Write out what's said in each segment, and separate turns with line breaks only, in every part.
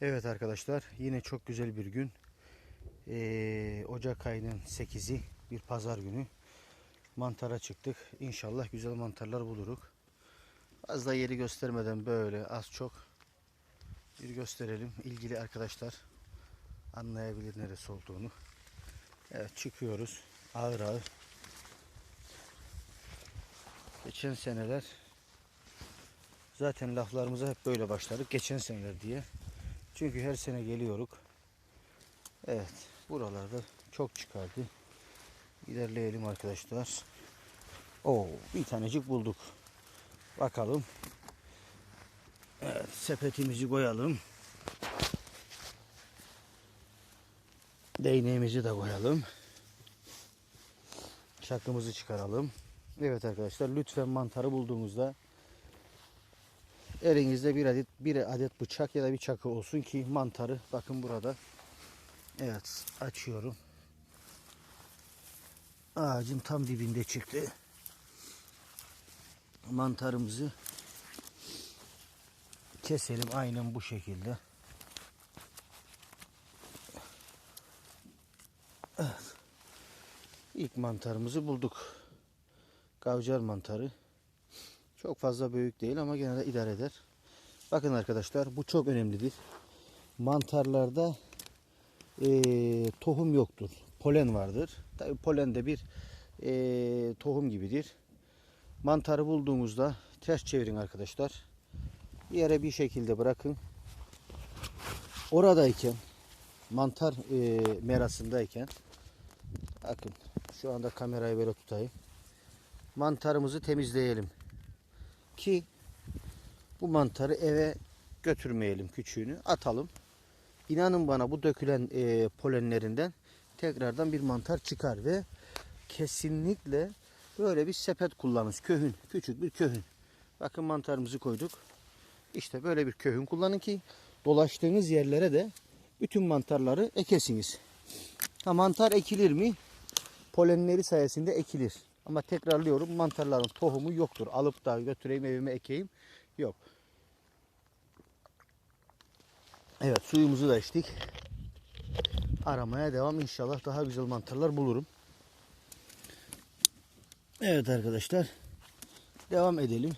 Evet arkadaşlar yine çok güzel bir gün. Ee, Ocak ayının 8'i bir pazar günü. Mantara çıktık. İnşallah güzel mantarlar buluruk. Az da yeri göstermeden böyle az çok bir gösterelim. İlgili arkadaşlar anlayabilir neresi olduğunu. Evet çıkıyoruz ağır ağır. Geçen seneler zaten laflarımıza hep böyle başladık. Geçen seneler diye. Çünkü her sene geliyoruz. Evet. Buralarda çok çıkardı. İlerleyelim arkadaşlar. Oo, bir tanecik bulduk. Bakalım. Evet, sepetimizi koyalım. Değneğimizi de koyalım. Çakımızı çıkaralım. Evet arkadaşlar lütfen mantarı bulduğunuzda elinizde bir adet bir adet bıçak ya da bir çakı olsun ki mantarı bakın burada. Evet açıyorum. Ağacın tam dibinde çıktı. Mantarımızı keselim aynen bu şekilde. Evet. İlk mantarımızı bulduk. Kavcar mantarı. Çok fazla büyük değil ama gene de idare eder. Bakın arkadaşlar bu çok önemlidir. Mantarlarda eee, tohum yoktur. Polen vardır. Tabi polen de bir eee, tohum gibidir. Mantarı bulduğumuzda ters çevirin arkadaşlar. Bir yere bir şekilde bırakın. Oradayken mantar eee, merasındayken bakın şu anda kamerayı böyle tutayım. Mantarımızı temizleyelim ki bu mantarı eve götürmeyelim küçüğünü atalım. İnanın bana bu dökülen e, polenlerinden tekrardan bir mantar çıkar ve kesinlikle böyle bir sepet kullanınız. Köhün, küçük bir köhün. Bakın mantarımızı koyduk. İşte böyle bir köhün kullanın ki dolaştığınız yerlere de bütün mantarları ekesiniz. Ha, mantar ekilir mi? Polenleri sayesinde ekilir. Ama tekrarlıyorum mantarların tohumu yoktur. Alıp da götüreyim evime ekeyim. Yok. Evet suyumuzu da içtik. Aramaya devam. İnşallah daha güzel mantarlar bulurum. Evet arkadaşlar. Devam edelim.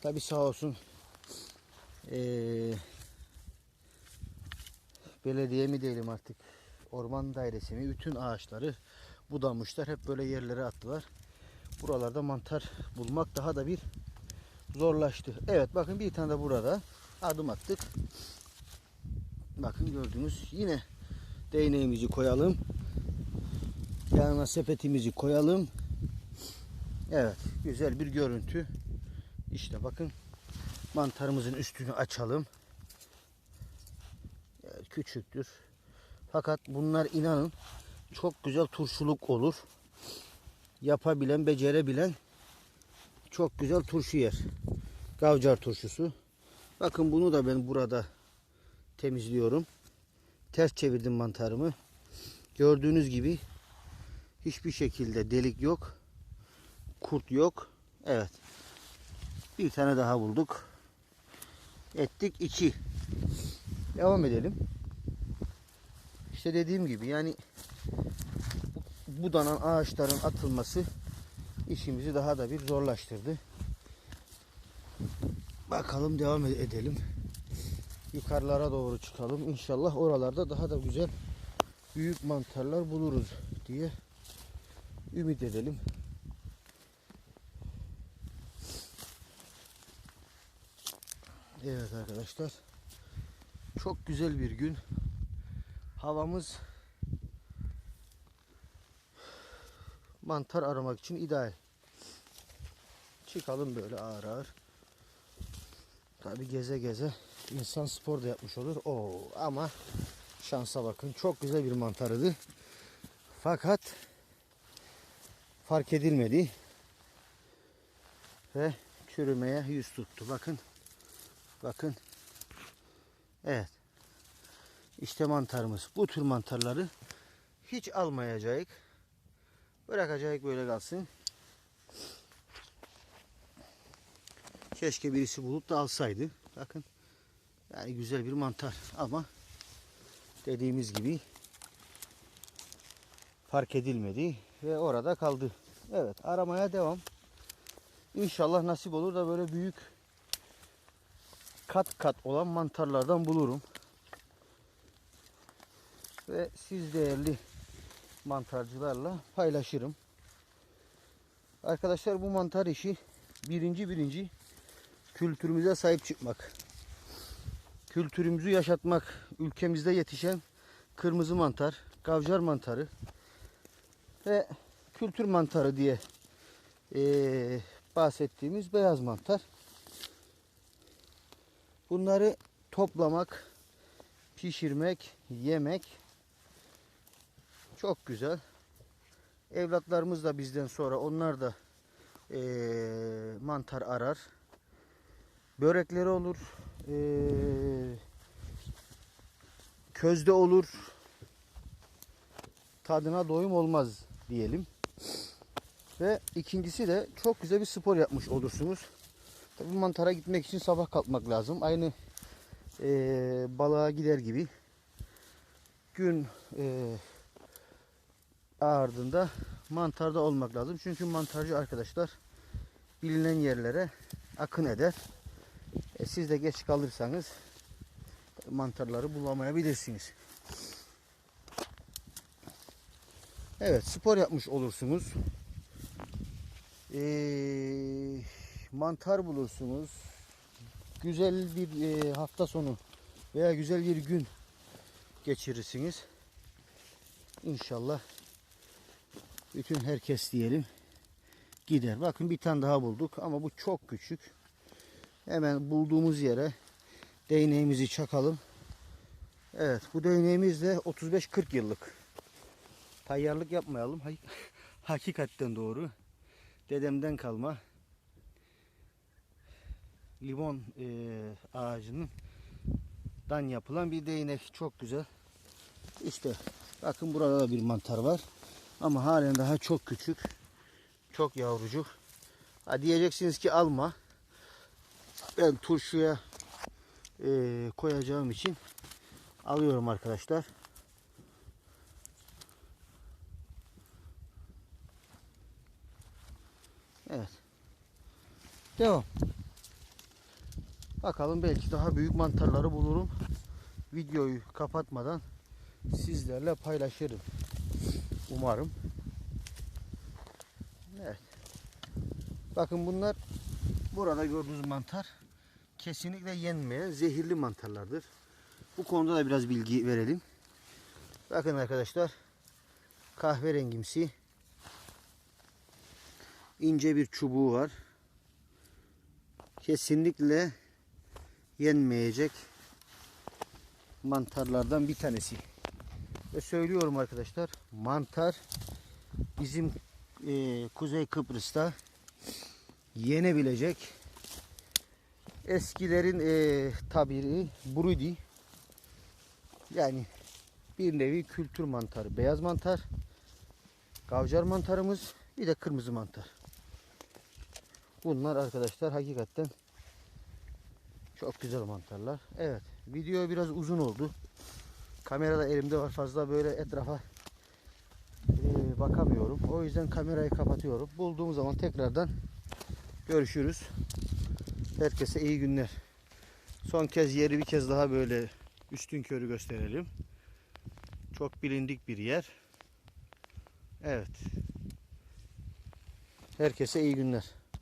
Tabi sağ olsun. Ee, belediye mi diyelim artık. Orman dairesi mi? Bütün ağaçları budamışlar. Hep böyle yerlere attılar. Buralarda mantar bulmak daha da bir zorlaştı. Evet bakın bir tane de burada adım attık. Bakın gördünüz. Yine değneğimizi koyalım. Yanına sepetimizi koyalım. Evet. Güzel bir görüntü. İşte bakın. Mantarımızın üstünü açalım. Evet, küçüktür. Fakat bunlar inanın çok güzel turşuluk olur. Yapabilen, becerebilen çok güzel turşu yer. Gavcar turşusu. Bakın bunu da ben burada temizliyorum. Ters çevirdim mantarımı. Gördüğünüz gibi hiçbir şekilde delik yok. Kurt yok. Evet. Bir tane daha bulduk. Ettik iki. Devam edelim. İşte dediğim gibi yani budanan ağaçların atılması işimizi daha da bir zorlaştırdı. Bakalım devam edelim. Yukarılara doğru çıkalım. İnşallah oralarda daha da güzel büyük mantarlar buluruz diye ümit edelim. Evet arkadaşlar. Çok güzel bir gün. Havamız mantar aramak için ideal. Çıkalım böyle ağır ağır. Tabi geze geze insan spor da yapmış olur. Oo, ama şansa bakın. Çok güzel bir mantarıydı. Fakat fark edilmedi. Ve çürümeye yüz tuttu. Bakın. Bakın. Evet. İşte mantarımız. Bu tür mantarları hiç almayacağız. Bırakacağız böyle kalsın. Keşke birisi bulup da alsaydı. Bakın Yani güzel bir mantar ama dediğimiz gibi fark edilmedi ve orada kaldı. Evet aramaya devam. İnşallah nasip olur da böyle büyük kat kat olan mantarlardan bulurum. Ve siz değerli mantarcılarla paylaşırım. Arkadaşlar bu mantar işi birinci birinci kültürümüze sahip çıkmak. Kültürümüzü yaşatmak. Ülkemizde yetişen kırmızı mantar, gavcar mantarı ve kültür mantarı diye eee, bahsettiğimiz beyaz mantar. Bunları toplamak, pişirmek, yemek çok güzel. Evlatlarımız da bizden sonra onlar da eee, mantar arar. Börekleri olur. eee, közde olur. Tadına doyum olmaz diyelim. Ve ikincisi de çok güzel bir spor yapmış olursunuz. Tabii mantara gitmek için sabah kalkmak lazım. Aynı eee balığa gider gibi. Gün eee ardında mantarda olmak lazım. Çünkü mantarcı arkadaşlar bilinen yerlere akın eder. E, siz de geç kalırsanız mantarları bulamayabilirsiniz. Evet spor yapmış olursunuz. Ee, mantar bulursunuz. Güzel bir e, hafta sonu veya güzel bir gün geçirirsiniz. İnşallah bütün herkes diyelim gider. Bakın bir tane daha bulduk ama bu çok küçük. Hemen bulduğumuz yere değneğimizi çakalım. Evet bu değneğimiz de 35-40 yıllık. Tayyarlık yapmayalım. Hakikaten doğru. Dedemden kalma limon e, ağacının dan yapılan bir değnek. Çok güzel. İşte bakın burada da bir mantar var. Ama halen daha çok küçük. Çok yavrucuk. Ha diyeceksiniz ki alma. Ben turşuya e, koyacağım için alıyorum arkadaşlar. Evet. Devam. Bakalım belki daha büyük mantarları bulurum. Videoyu kapatmadan sizlerle paylaşırım. Umarım. Evet. Bakın bunlar burada gördüğünüz mantar kesinlikle yenmeyen zehirli mantarlardır. Bu konuda da biraz bilgi verelim. Bakın arkadaşlar kahverengimsi ince bir çubuğu var. Kesinlikle yenmeyecek mantarlardan bir tanesi. Ve söylüyorum arkadaşlar mantar bizim e, Kuzey Kıbrıs'ta yenebilecek eskilerin e, tabiri brudi yani bir nevi kültür mantarı beyaz mantar gavcar mantarımız bir de kırmızı mantar. Bunlar arkadaşlar hakikaten çok güzel mantarlar. Evet video biraz uzun oldu kamerada elimde var. Fazla böyle etrafa e, bakamıyorum. O yüzden kamerayı kapatıyorum. Bulduğum zaman tekrardan görüşürüz. Herkese iyi günler. Son kez yeri bir kez daha böyle üstün körü gösterelim. Çok bilindik bir yer. Evet. Herkese iyi günler